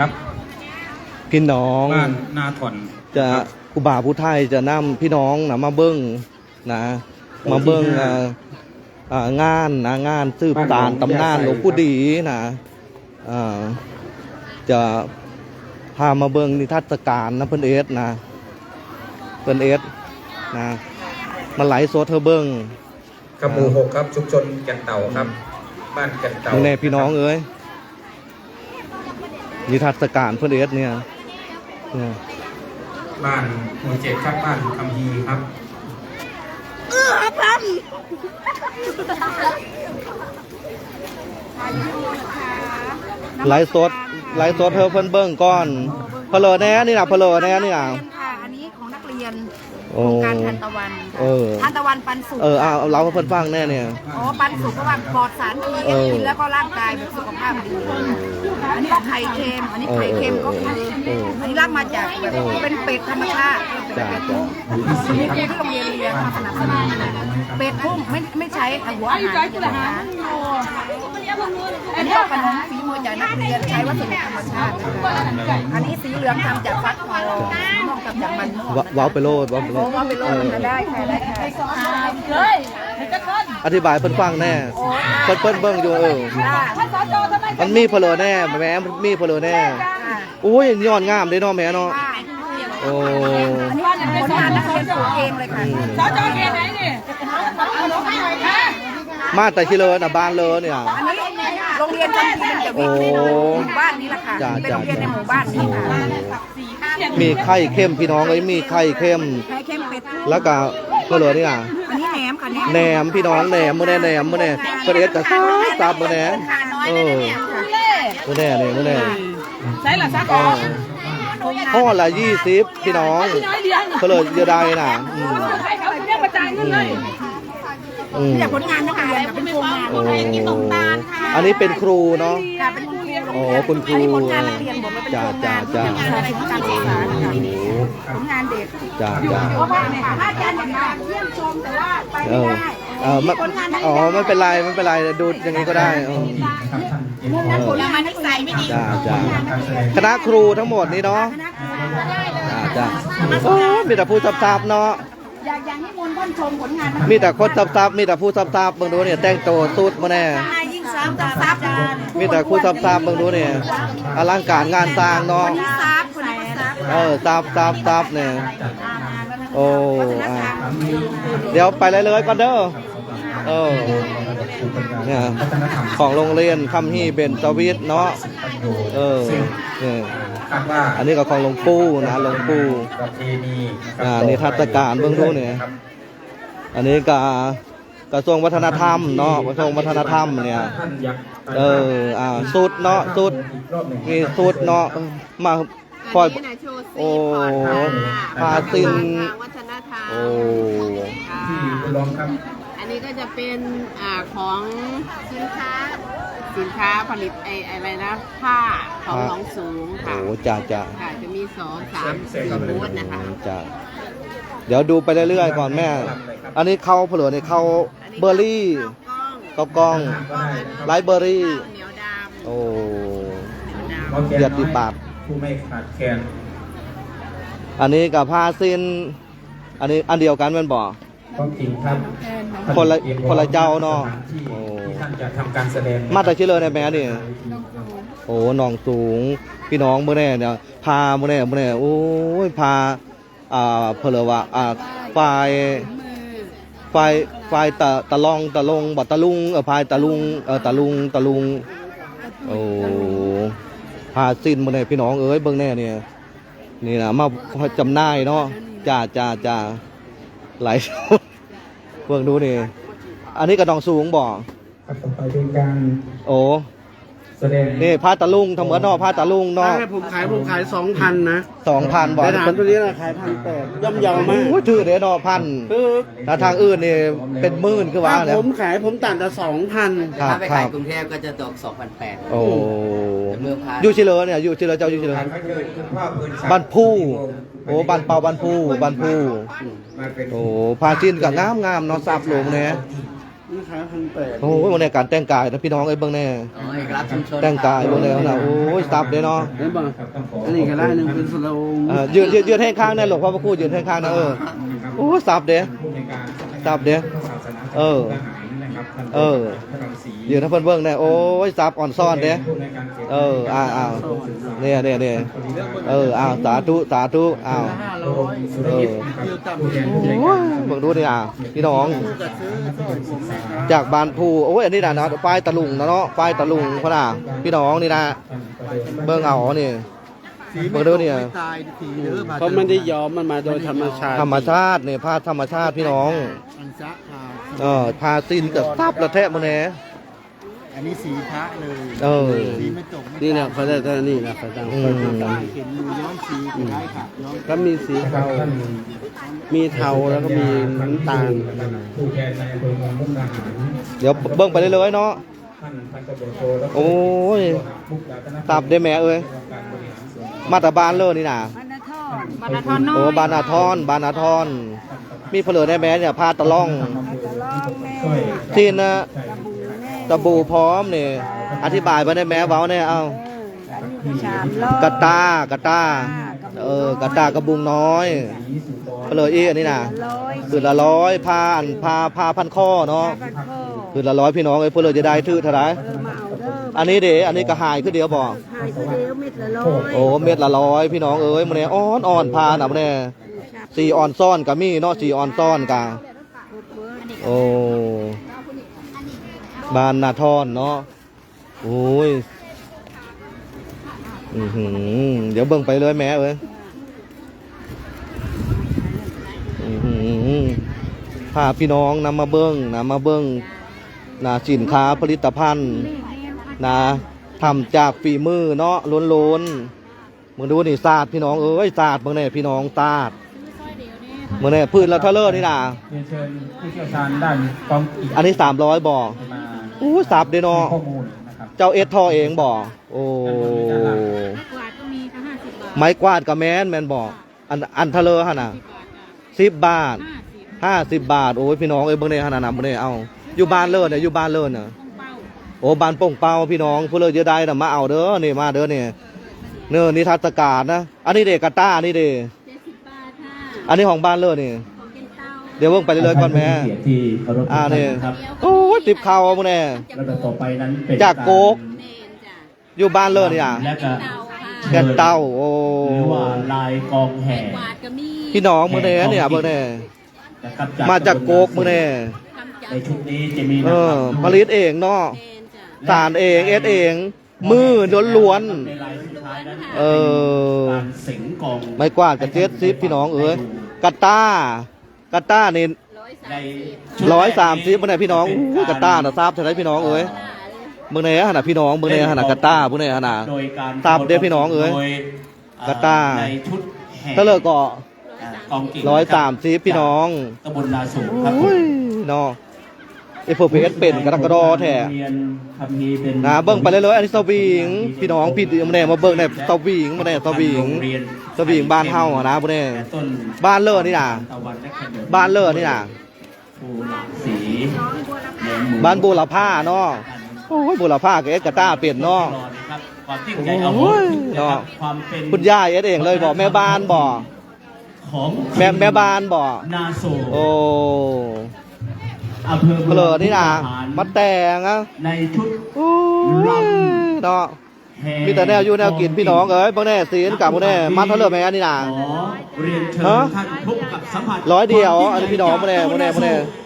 ครับพี่น้อง บ้านนาถอนจะครับ อุบาผู้ไทยจะนำพี่น้องนะมาเบิ้งนะมาเบิ้งที่ห้าอ่าอ่างานนะงานสืบบ้านตานของตำนานยาไซหลวงปู่ดีนะอ่าจะพามาเบิ้งนิทรรศการนะเพิ่นเอสนะเพิ่นเอสนะมาไหลฟ์สดเธอเบิ้ง ครับหมู่หกครับชุมชนแก่นเต่าครับ บ้านแก่นเต่าดูแน่พี่น้องเอ้ย นิทรรศการเพิ่นเอสเนี่ยเนี่ยบ้านหมู่เจ็ดครับบ้านคำฮีครับไลฟ์สดไลฟ์สดเธอเพิ่นเบิ้งก่อนเพลอแน่นี่นะเพลอแน่นี่นะค่ะอันนี้ของนักเรียน โอ้โครงการทันตะวันค่ะเออทันตะวันปันสุขเออเอาเอาเราให้เพิ่นฟังแน่เนี่ย อ๋อปันสุขเพราะว่าปลอดสารพิษเออกินแล้วก็ร่างกายแบบสุขภาพดีอันนี้ก็ไข่เค็มอันนี้ไข่เค็มก็คือเอออันนี้รับมาจากแบบเออ เป็นเป็ดธรรมชาติเป็จ้าดจ้าอันนี้คือที่โรงเรียนเรียนมาสนับสนุนเป็ดพุ่มไม่ไม่ใช้หัวอาหารนะคะอันนี้ก็ขนมฝีมือจากนักเรียนใช้วัสดุธรรมชาตินะคะอันนี้สีเหลืองทำจากฟักทองสีม่วงทำจากมันม่วง วว้าวไปโลดว้าวไปโลโอ้ดว่าไปโลดมันจะได้ค่ะได้ค่ะอธิบายเพิ่นฟังแน่เพิ่นเพิ่นเบิ่งอยู่เออมันมีเพลอแน่แม่มันมีเพลอแน่โอ้ยย้อนงามเด้เนาะแม่เนาะโอ้อันนี้เป็นผลงานนักเรียนปลูกเองเลยค่ะสจเขตไหนนี่มาแต่ชิเลอน่ะบ้านเลอเนี่ยอันนี้โรงเรียนจำปีนจะวิ่งในหมู่บ้านนี้แหละค่ะจ้าเป็นโรงเรียนในหมู่บ้านนี้ค่ะมีไข่เค็มพี่น้องเอ้ยมีไข่เค็มไข่เค็ม เป็ดทุ่งแล้วก็เพลอเนี่ยอันนี้แหนมค่ะแหนมพี่น้องแหนมมื้อแน่แหนมมื้อแน่เพิ่นเอ็ดก็ซับซับมื้อแน่เออมื้อแน่นี่มื้อแน่ใช่หรอซักเออห่อละ20พี่น้องน้อยเดียวเพลอเยอะได้น่ะอืมใครเขาเนี่ยประจายเงินเลยอืมเนี่ยผลงานนักเรียนค่ะเป็นโครงงานโอ้อันนี้เป็นครูเนาะค่ะเป็นคุณครู โรงโอ้เรียนคุณครูอันนี้ผลงานนักเรียนหมดเลยเป็นจ้าโครงงานจ้าเป็นงานของการศึกษาค่ะผลงานเด็กจ้าจ้าเพราะว่าอาจารย์อยากมาเยี่ยมชมแต่ว่าไปเอไม่อได้เออไม่อ๋อไม่เป็นไรไม่เป็นไรดูอย่างนี้ก็ได้เออครับท่านเจ็ดผลงานนิสัยไม่ดีจ้าจ้าคณะครูทั้งหมดนี้เนาะจ้าจ้าโอ้มีแต่ผู้ซับๆเนาะอยากอยากให้มวลท่านชมผลงานนักมีแต่คนซับๆมีแต่ผู้ซับๆเบิ่งดูเนี่ยแต่งตัวสุดมาแน่ นายยิ่งซ้ำซับมีแต่ผู้ซับๆเบิ่งดูเนี่ยอลังการงานสร้างเนาะคนนี้ซับคนนี้ซับเออซับซับซับเนี่ยโอ้อ่าเดี๋ยวไปเลยเลยๆก่อนเด้อเออเนี่ยของโรงเรียนคำฮีเบนสวิตเนาะเออเนี่ยอันนี้ก็ของหลวงปู่นะหลวงปู่อ่านิทรรศการเบื้องต้นเนี่ยอันนี้ก็ กระทรวงวัฒนธรรมเนาะกระทรวงวัฒนธรรมเนี่ยท่านอยากเอออ่าสุดเนาะสุดอีกรอบหนึ่งมีสุดเนาะมาคอยนี่นะโชว์ซีโอ้พอร์ตค่ะพาซินทางวัฒนธรรมโอ้ค่ะที่คุณรองครับอันนี้ก็จะเป็นอ่าของสินค้าสินค้าผลิตไออะไรนะผ้าของหนองสูงโอ้ค่ะจ้าจ้าค่ะจะมีสองสามสี่บูธนะคะจ้า เดี๋ยวดูไปเรื่อยๆก่อนแม่ อันนี้เข้าเผลอเนี่ยเข้าเบอร์รี่ข้าวกล้องกอบกล้องไลฟ์เบอร์รี่ข้าวเหนียวดำโอ้เหนียวดหมอแกนเกียรติบัตรผู้ไม่ขาดแคลนอันนี้กับผ้าสิ้น อันนี้อันเดียวกันแมันบอกความจริงครับคนละท่คนละเจ้าเนาะสถที่โอ้ ที่ท่านจะทำการแสดงมาแต่ชื่อเลยในแม่นี่ โอ้หนองสูง พี่น้องเมื่อแน่เนี่ยพาเมื่อแน่เมื่อแน่โอ้ยพา อ่าเพลอว่าอ่าฝ่ายฝ่ายฝ่ายตะตะลองตะลงบัตะลุงเออพายตะลุงเออตะลุงตะลุงโอ้พาสิ้นเมื่อแน่พี่น้องเอ้ยเบิ่งแน่เนี่ยนี่นะมาจำหน่ายเนาะจ้าจ้าจ้าไหลายชุดเบิ่งดูนี่อันนี้กระดองสูงบ่ครับต่อไปเป็นการโอ้ แสดงนี่ผ้าตะลุงทำเหมือนเนาะผ้าตะลุงเนาะถ้าผมขายผมขายสองพันนะสองพันบ่แต่ถามตัวนี้นะขายพันแปดย่อมเยาวมากโอ้ยถือเด้เนาะพันคือถ้าทางอื่นนี่เป็นหมื่นคือว่าถ้าแล้วผมขายผมตัดแต่สองพันครับถ้าไปครัขายบกรุงเทพก็จะตก2,800โอ้เมืองพา อยู่ชิเลอเนี่ยอยู่ชิเลอเจ้าอยู่ชิเลอการพระเกิดคุณพ่อปืนสัตว์บ้านผู้โอ้บ้านเป่าบ้านผู้บ้านผู้มาเป็นโอ้ผ้าชิ้นก็งามงามๆเนาะซับลงเนี่ย มนี่ขายพันแปดโอ้ยบางแน่การแต่งกายนะพี่น้องเอ้ยเบิ่งแน่อ๋อเอกลักษณ์ชุมชนแต่งกายเบิ่งแน่นะโอ้ยซับเด้เนาะเห็นป่ะอันนี้ก็ได้หนึ่งเป็นสโลงเออยืนยืนยืนให้ข้างแน่หลวงพ่อพระครูยืนให้ข้างนะเออโอ้ยซับเด้ซับเด้ เออเออยืนให้เพิ่นเบิ่งแน่โอ้ยซับอ่อนซ่อนเด้เอออ้าวอ้าวเนี่ยเนี่ยเนี่ยเอออ้าวสาธุสาธุอ้าวห้าร้อยเออเดียวต่ำโอ้ยเบิ่งดูนี่อะพี่น้องจะซื้อซอยผมนะครับจากบานภูโอ้ยอันนี้นะนะป้ายตะลุงนะเนาะป้ายตะลุงพ่อน่ะพี่น้องนี่นะเบิ่งเอานี่เบิ่งดูเนี่ยเขาไม่ได้ย้อมมันมาโดยธรรมชาติธรรมชาติเนี่ยผ้าธรรมชาติพี่น้องอันซะค่ะเออผ้าสิ้นกับซับละแทะมื้อแหน่อันนี้สีพระเลยเออสีไม่ตกนี่นะเขาได้แต่นี่นะเขาดังอืมเห็นดูย้อมสีก็ได้ค่ะย้อมก็มีสีเทามีเทาแล้วก็มีน้ำตาลผู้แทนในอำเภอเมืองมุกดาหารเดี๋ยวเบิ่งไปเรื่อยๆเนาะท่านพันตำรวจโทดรโอ้ยมุกดาหารตับได้แม่เอ้ย มาตรบานเลยนี่น่ะบรรณทอดบรรณทอนน้อยโอ้บานาทอน บานาทอน มีเพลอได้แม่เนี่ยผ้าตะล่องจะลองแม่ช่วยที่นะกระบูแม่ตะบูพร้อมเนี่ยอธิบายไปได้แม่เว้าเนี่ยเอาเอออันนี้ก็ชามร้อยกระตากระตาเออกระตากระบุงน้อยเพลออีอันนี้นะร้อยคือละร้อยพาอันพาพาพันข้อเนาะพันข้อคือละร้อยพี่น้องไอ้ยเพลอจะได้ถือเท่าไหรเออมาเอาเด้ออันนี้เด๋อันนี้ก็หายคือเดียวบอกหายคือเดียวเม็ดละร้อยโอ้เม็ดละร้อยพี่น้องเอ้ยมันเนี่ยอ่อนอ่อนพาน่ะมันเนี่ยสีอ่อนซ่อนกับมีเนาะสีอ่อนซ่อนกะโอ้บานนาทอนเนาะโอ้ยอือหือเดี๋ยวเบิ่งไปเลยแม่เอ้ยอื้อหือพาพี่น้องนำมาเบิ่งนำมาเบิ่งนะสินค้าผลิตภัณฑ์ นะทำจากฝีมือเนาะล้วนๆมึงดูนี่ศาสตร์พี่น้องเอ้ยศาสตร์มึงเนี่ยพี่น้องศาสตร์มึงเนี่ยพืชละเทเลอร์นี่นะเรียนเชิญผู้เชี่ยวชาญด้านกองกิจอันนี้สามร้อยบ่อมาอู้สับเด้เนาะให้ข้อมูลนะครับเจ้าเอสทอเองบ่โอ้กวาดก็มีก็ห้าสิบบาทไม้กวาดกับแมนแมนบ่อันอันเทเลอร์ฮะน่ะสิบบาทห้าสิบห้าสิบบาทโอ้ยพี่น้องเอ้ยเบิ่งเนี่ยฮะน่ะนะเบิ่งเนี่ยเอาอยู่บ้านเลิศเนี่ยอยู่บ้านเลิศน่ะต้องเป้า โอ้บ้านโป่งเป้าพี่น้องผู้เลยจะได้น่ะมาเอาเด้อนี่มาเด้อนี่เนื้อนิทรรศการนะ อันนี้เด็กกาต้าอันนี้เด็เจ็ดสิบบาทค่ะอันนี้ของบ้านเลยนี่ของกินเต้าเดี๋ยวเบิ่งไปเรื่อยๆก่อนแม่เกียรติที่เคารพทุกอ่าท่านนี่นะครับโอ้ยติบเข่ามื้อแน่ระดับต่อไปนั้นเป็นจากโกกเมนจ้ะอยู่บ้านเลยนี่อะและก็เต้าค่ะแก่นเต้าโอ้หรือว่าลายกองแห่กวาดก็มีพี่น้องมื้อแน่เนี่ยเบิ่งแน่นะครับมาจากโกกมื้อแน่ทำจากในชุดนี้จะมีเอนะคอรับผลิตเองเนาะเมนจ้ะ สารเองเอ็ดเอง มือล้วนในลายสุดท้ายนั้นเออ การเสิงกองๆไม้กวาดกับเจ็ดสิบพี่น้องเอ้ยกาต้ากาต้านี่ร้อยสามในสิบชุดร้อยสามสิบมื้อแน่พี่น้องอู้กาต้าน่ะทราบเท่าไหร่พี่น้องเอ้ยมื้อแน่หั่นน่ะพี่น้องมื้อแน่หั่นน่ะกาต้ามื้อแน่หั่นน่ะโดยการทราบเด้อพี่น้องเอ้ยโดอ่กระตาในชุดแห่ถ้าเลิกก็อ่ากองกิ่งร้อยสามสิบพี่น้องตำบลนาสูงครับโอ้ยเนาะ ไอ้พวกเพชรเป็นกระดักกระดอแท้เรียนคำนี้เป็นนะเบิ่งไปเรื่อยๆอันนี้สวิงพี่น้องพี่มาแน่มาเบิ่งแน่สวิงมาแน่สวิงโรงเรียนสวิงบ้านเฮาอะนะบ่แน่ต้นบ้านเลิศนี่น่ะตะวันและขนมบ้านเลิศนี่น่ะภูหลากสีแหนมหมูบ้านบูรพาเนาะโอ้ยบูรพากับเอ็ดกระต้าเป็นเนาะรอนะครับความยิ่งใหญ่เอาโอ้ยนะครับความเป็นคุณย่าเอ็ดเองเลยบอกแม่บ้านบอกของแม่แม่บ้านบอกนาโซโอ้ อำเภอเพลอนี่น่ะมาแต่งอะในชุดโอ้ยเนาะแห่มีแต่แนวอยู่แนวกินพี่น้องเอ้ยบ่แน่ศีลกับบ่แน่มัดเท่าเลิศแม่อันนี่น่ะขอเรียนเชิญฮะท่านพบกับสัมผัสร้อยเดียวความงใหญ่อันนี้พี่น้องบ่แน่บ่แน่บ่แน่จาก